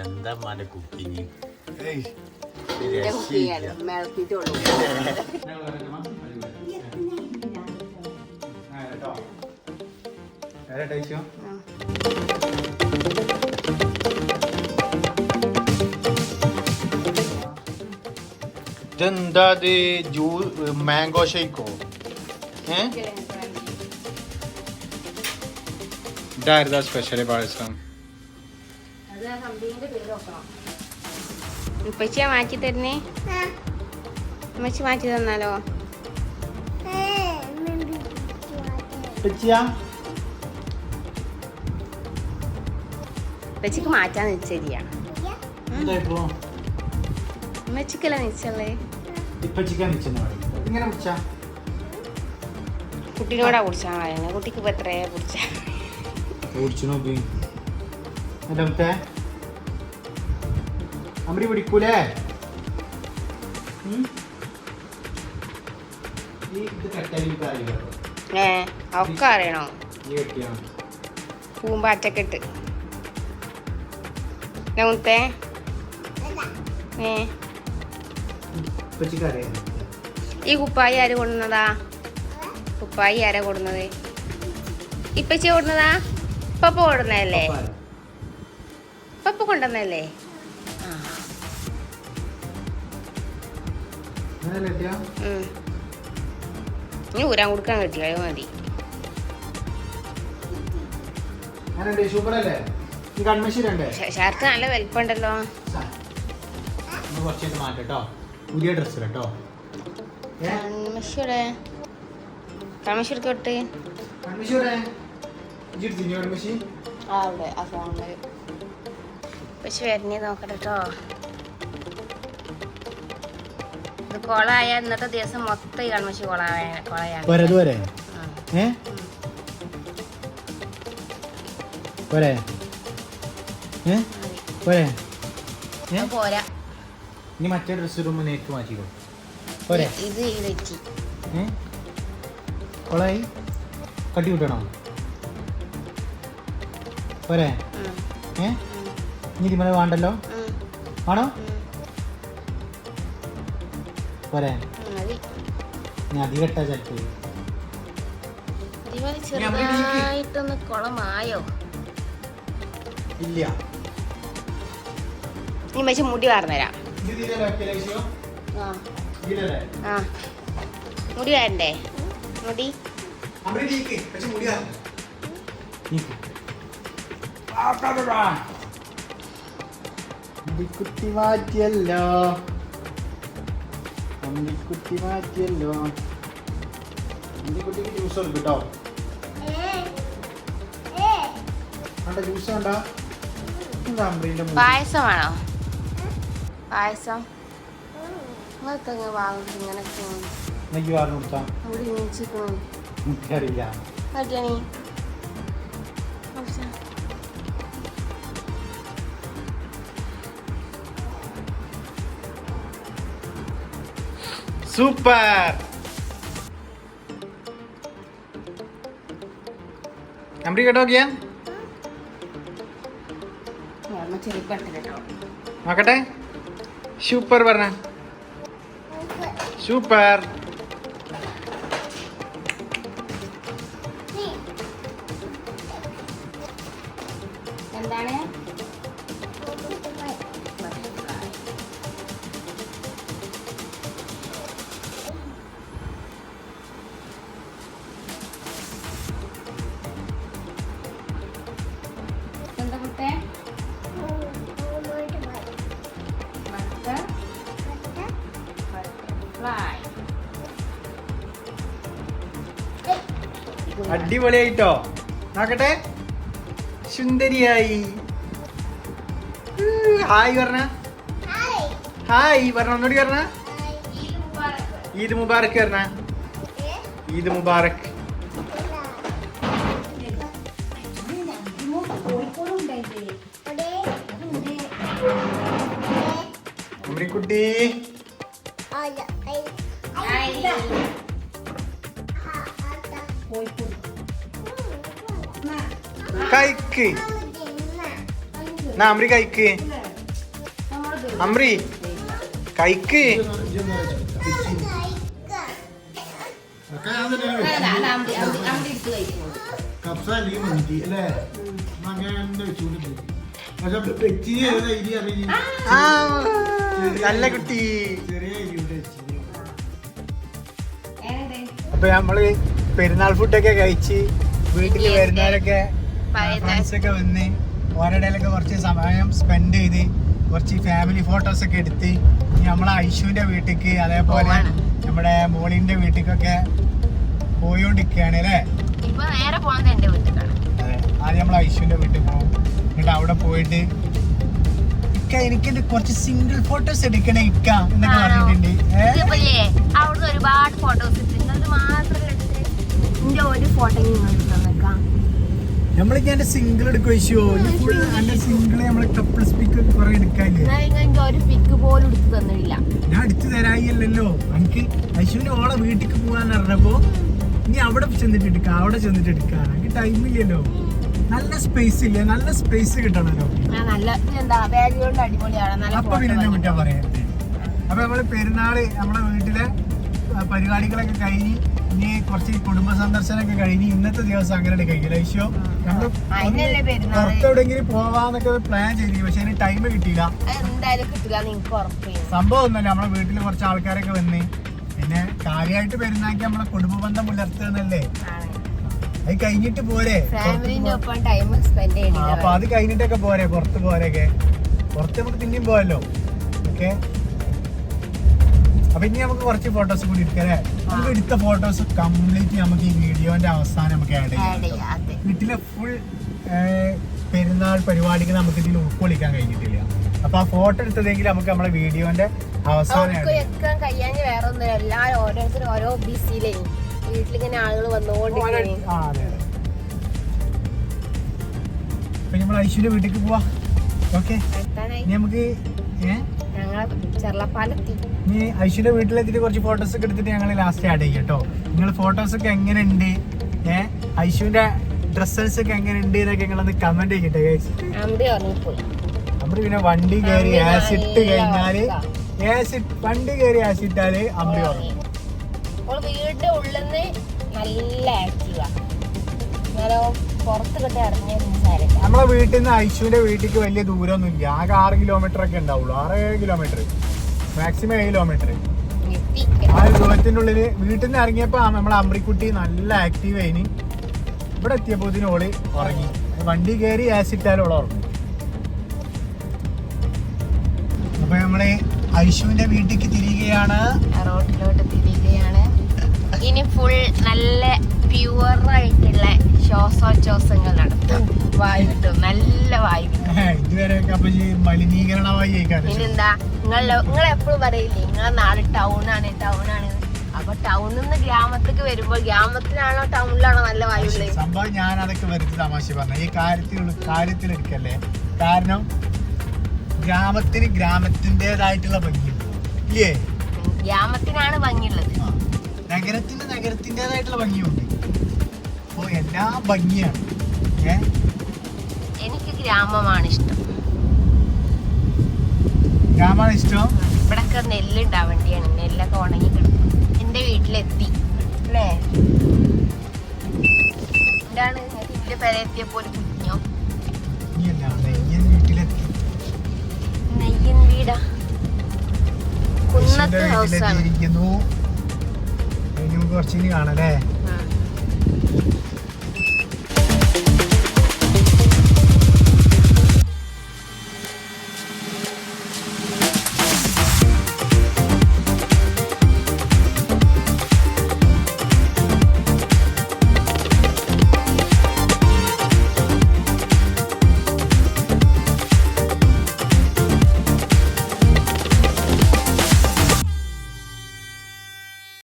എന്താ മന കുക്കിങ് ഇതെന്താ ഇത്? ജ്യൂ മാംഗോ ഷേക്കോ? ഏ? ഇതായിരുന്നു സ്പെഷ്യൽ പായസം അത് ആ കമ്പനീന്റെ പേര് നോക്കണം ഉപ്പച്ചിയാ മാറ്റി തരുന്നേ? ഉമ്മച്ചി മാറ്റി തന്നാലോ? ഉപ്പച്ചിക്ക് മാറ്റാൻ നിശ്ചരിയാ ഉമ്മച്ചിക്കല്ല നിശ്ചല്ലേ കുട്ടിനോടാ കുടിച്ചാ? പറയുന്നത് കുട്ടിക്ക് ഇപ്പൊ എത്രയാ കുടിച്ച? കുടിച്ചു നോക്കി. അല്ലേ അമ്മടി പിടിക്കൂലേ? ഈ ഏ ഒക്കെ അറിയണോ? പൂമ്പാറ്റക്കെട്ട് ഏ. കുപ്പായി ആര് കൊടുന്നതാ കുപ്പായി ആരാ കൊടുന്നത് ഇപ്പച്ചി കൊടുന്നതാ ഇപ്പൊ കൊടുന്നതല്ലേ ഇപ്പൊ കൊണ്ടുവന്നല്ലേ ഇനി ഊരാൻ കൊടുക്കാൻ കിട്ടില്ല അത് മതി. ഷർട്ട് നല്ല വലിപ്പമുണ്ടല്ലോ. പുതിയ ഡ്രസ്സ് കേട്ടോ കൺമഷിയുടെ കൺമഷി തൊട്ട് പക്ഷെ വരുന്നേ നോക്കട്ടെ കൊളായ ഇന്നത്തെ ദിവസം മൊത്തം ഈ കൺമഷി കൊളായ കൊളയാണ് പോരെ. ഏ? പോരെ. ഏ? മതി. പോരെ. ഏ? പോരാ. ഇനി മറ്റേ ഡ്രസ് റൂം നേരിട്ട് മാറ്റിക്കോ പോരെ. ഇത് കൊളായി. കട്ടി വിട്ടണോ പോരെ. ഏ? ഇനി ഇതിമല വേണ്ടല്ലോ. ആണോ. പോരെ. ഇനി അധികം ഇട്ടാ ചിലപ്പോൾ. ചെറുതായിട്ടൊന്ന് കുളമായോ? ഇല്ല. ഇനി മനുഷ്യ മുടി വാർന്നുതരാം ആ. ഇല്ലല്ലേ ആ. മുടി വരണ്ടേ? മുടി? പക്ഷെ അമ്പിക്കുട്ടി മാറ്റിയല്ലോ. അമ്പിക്കുട്ടി മാറ്റിയല്ലോ അമ്പിക്കുട്ടിക്ക് ജ്യൂസ് കൊടുക്കും കേട്ടോ കണ്ട ജ്യൂസ് കണ്ട അമ്പിന്റെ പായസം നെയ്യ് പറഞ്ഞു കൊടുത്താ എനിക്കറിയില്ല സൂപ്പർ അമ്പിടി കേട്ടോ നോക്കിയാ? നോക്കട്ടെ. സൂപ്പർ പറഞ്ഞ. സൂപ്പർ എന്താണ്? അടിപൊളിയായിട്ടോ? നോക്കട്ടെ. സുന്ദരിയായി. ഹായ് പറഞ്ഞ ഹായ് പറഞ്ഞ ഒന്നുകൂടി പറഞ്ഞ ഈദ് മുബാറക്ക് പറഞ്ഞ ഈദ് മുബാറക്ക് അമ്രിക്കുട്ടി കൈക്ക്. എന്നാ അമ്രി കൈക്ക്. അമ്രി കൈക്ക്. കപ്സ അല്ലെങ്കിൽ മന്തി അല്ലേ അങ്ങനെ തന്നെ വെച്ചുകൊണ്ട് പോയി പക്ഷെ ഏതാ ഇരി അറിയില്ല നല്ല കുട്ടി ചെറിയ അപ്പൊ നമ്മൾ പെരുന്നാൾ ഫുഡൊക്കെ കഴിച്ച് വീട്ടിൽ വരുന്നവരൊക്കെ ഫ്രണ്ട്സൊക്കെ വന്ന് ഓരടയിലൊക്കെ കുറച്ച് സമയം സ്പെൻഡ് ചെയ്ത് കുറച്ച് ഫാമിലി ഫോട്ടോസ് ഒക്കെ എടുത്ത് നമ്മളെ ഐശുവിന്റെ വീട്ടിക്ക് അതേപോലെ നമ്മുടെ മോളിന്റെ വീട്ടിക്കൊക്കെ പോയോണ്ടിരിക്കുകയാണ് അല്ലേ? ആദ്യം നമ്മൾ ഐശുവിന്റെ വീട്ടിൽ പോകും എന്നിട്ട് അവിടെ പോയിട്ട് ഇക്ക എനിക്ക് കുറച്ച് സിംഗിൾ ഫോട്ടോസ് എടുക്കണേ ഇക്ക എന്നൊക്കെ? പറഞ്ഞിട്ടുണ്ട്? ഒരുപാട് ഫോട്ടോസ് മാത്രം എന്റെ ഒരു ഫോട്ടോ നിങ്ങൾക്ക് തന്നേക്കാം നമ്മളിക്ക് എന്റെ സിംഗിൾ എടുക്കുവോ എന്റെ സിംഗിൾ നമ്മൾ കപ്പിൾ സ്പീക്ക് കുറെ എടുക്കാല്ലേ നിങ്ങൾ എനിക്ക് ഒരു പിക്ക് പോലും എടുത്ത് തന്നില്ല ഞാൻ അടുത്ത് തരായില്ലല്ലോ എനിക്ക് ഐശുവിന്റെ ഓളെ വീട്ടിക്ക് പോകാൻ പറഞ്ഞപ്പോ ഇനി അവിടെ ചെന്നിട്ട് എടുക്കാം അവിടെ ചെന്നിട്ട് എടുക്കാം. എനിക്ക് ടൈം ഇല്ലല്ലോ. നല്ല സ്പേസ് ഇല്ല? നല്ല സ്പേസ് കിട്ടണല്ലോ. അപ്പൊ പിന്നെ എന്നെ കുറ്റം പറയരുത് അപ്പൊ നമ്മൾ പെരുന്നാൾ നമ്മുടെ വീട്ടിലെ പരിപാടികളൊക്കെ കഴിഞ്ഞ് ഇനി കുറച്ച് കുടുംബ സന്ദർശനമൊക്കെ കഴിഞ്ഞ് ഇന്നത്തെ ദിവസം അങ്ങനെ കഴിക്കില്ല ഐശോ നമ്മൾ അതിനല്ലേ പെരുന്നാൾ. പുറത്തെവിടെങ്കിലും പോവാന്നൊക്കെ പ്ലാൻ ചെയ്തു പക്ഷെ അതിന് ടൈം കിട്ടിയില്ല. എന്തായാലും കിട്ടില്ല സംഭവം ഒന്നല്ല നമ്മളെ വീട്ടിൽ കുറച്ച് ആൾക്കാരൊക്കെ വന്ന് പിന്നെ കാര്യമായിട്ട് പെരുന്നാക്കി നമ്മളെ കുടുംബ ബന്ധം പുലർത്തുന്നല്ലേ അത് കഴിഞ്ഞിട്ട് പോരെ ഫാമിലിന്റെ ഒപ്പം ടൈം സ്പെൻഡ് ആ, അപ്പൊ ചെയ്യണം അത് കഴിഞ്ഞിട്ടൊക്കെ പോരെ പുറത്ത് പോരൊക്കെ പുറത്ത് നമുക്ക് പിന്നെയും പോയല്ലോ ഓക്കെ അപ്പൊ ഇനി നമുക്ക് കുറച്ച് ഫോട്ടോസ് കൂടി എടുക്കാല്ലേ നമുക്ക് എടുത്ത ഫോട്ടോസ് കംപ്ലീറ്റ് നമുക്ക് ഈ വീഡിയോന്റെ അവസാനം നമുക്ക് ആഡ് ചെയ്യാം വീട്ടിലെ ഫുൾ പെരുന്നാൾ പരിപാടിക്ക് നമുക്ക് ഇതിൽ ഉൾക്കൊള്ളിക്കാൻ കഴിഞ്ഞിട്ടില്ല. അപ്പൊ ആ ഫോട്ടോ എടുത്തതെങ്കിൽ നമുക്ക് നമ്മുടെ വീഡിയോന്റെ അവസാനം വേറെ ഒന്നും എല്ലാവരും ഓരോരുത്തരും ഓരോ ബിസിയിലേ വീട്ടിലിങ്ങനെ ആളുകൾ വന്നുകൊണ്ടിരിക്കും. അപ്പൊ നമ്മൾ ഐശ്വര്യ വീട്ടിലേക്ക് പോവാ. ഓക്കെ. നമുക്ക് ഏഹ് ഞങ്ങളെ ചെറുളപ്പാലെത്തി ഇനി ഐശ്വര്യ വീട്ടിലെത്തിയിട്ട് കുറച്ച് ഫോട്ടോസ് ഒക്കെ എടുത്തിട്ട് ഞങ്ങൾ ലാസ്റ്റ് ആഡ് ചെയ്യും കേട്ടോ നിങ്ങൾ ഫോട്ടോസ് ഒക്കെ എങ്ങനെ ഉണ്ട് ഏഹ് ഐശുവിന്റെ ഡ്രസ്സസ് ഒക്കെ എങ്ങനെ ഉണ്ട് എന്നൊക്കെ നിങ്ങളൊന്ന് കമന്റ് ചെയ്യട്ടെ ഗൈസ് അമ്പി ഉറങ്ങിപ്പോയി. നമ്മൾ പിന്നെ വണ്ടി കയറി ആസിഡ് കഴിഞ്ഞാൽ. ആസിഡ് വണ്ടി കയറി ആസിട്ടാൽ അമ്പ്രി ഉറങ്ങും. വീടിന്റെ ഉള്ളിൽ നിന്ന് നല്ല ആക്റ്റീവാ പുറത്ത് കിട്ടി നമ്മളെ വീട്ടിൽ നിന്ന് ഐശുവിന്റെ വീട്ടിലേക്ക് വലിയ ദൂരമൊന്നും ഇല്ല ആകെ ആറ് കിലോമീറ്റർ ഒക്കെ ഉണ്ടാവുള്ളൂ. ആറ് കിലോമീറ്റർ മാക്സിമം ഏഴ് കിലോമീറ്റർ ആ ഒരു ദൂരത്തിന്റെ ഉള്ളിൽ വീട്ടിൽ നിന്ന് ഇറങ്ങിയപ്പോ നമ്മളെ അമ്രിക്കുട്ടി നല്ല ആക്റ്റീവ് ആയിന്. ഇവിടെ എത്തിയപ്പോ ഓൾ ഉറങ്ങി. വണ്ടി കയറി ആസിട്ടാലും ഓളെ ഉറങ്ങി. അപ്പൊ നമ്മൾ ഐശുവിന്റെ വീട്ടിലേക്ക് തിരികെയാണ് റോഡിലോട്ട് തിരികെയാണ് ഇനി ഫുൾ നല്ല പ്യുവർ ആയിട്ടുള്ള ശ്വാസോച്ഛ്വാസങ്ങൾ നടത്തും. വായു കിട്ടും. നല്ല വായു ഇതുവരെ മലിനീകരണമായി. പിന്നെന്താ? നിങ്ങൾ നിങ്ങൾ എപ്പോഴും പറയില്ലേ നിങ്ങളെ നാട് ടൗൺ ആണ് അപ്പൊ ടൗണിൽ നിന്ന് ഗ്രാമത്തേക്ക് വരുമ്പോൾ ഗ്രാമത്തിലാണോ ടൗണിലാണോ നല്ല വായു ഉള്ളത്? സംഭവം ഞാൻ അതൊക്കെ വെറുതെ തമാശ പറഞ്ഞു ഈ കാര്യത്തിൽ എടുക്കല്ലേ? കാരണം ഗ്രാമത്തിന് ഗ്രാമത്തിന്റെതായിട്ടുള്ള ഭംഗി. ഇല്ലേ? ഗ്രാമത്തിനാണ് ഭംഗിയുള്ളത്. നഗരത്തിന് നഗരത്തിന്റെതായിട്ടുള്ള ഭംഗിയുണ്ട്. അപ്പോ എല്ലാ ഭംഗിയാണ്. ഏ? എനിക്ക് ഗ്രാമമാണ് ഇഷ്ടം ഗ്രാമമാണ് ഇഷ്ടം? ഇവിടൊക്കെ നെല്ലുണ്ടാവേണ്ടിയാണ്. നെല്ലൊക്കെ ഉണങ്ങി കിടക്കും എന്റെ വീട്ടിലെത്തി. അല്ലേ? എന്താണ്? എന്റെ പെരയെത്തിയപ്പോ ഒരു കുഞ്ഞോ നെയ്യൻ വീടാ? കുന്നത്ത് ഹൗസാണ്. നമുക്ക് കുറച്ചിനി കാണാം അല്ലേ?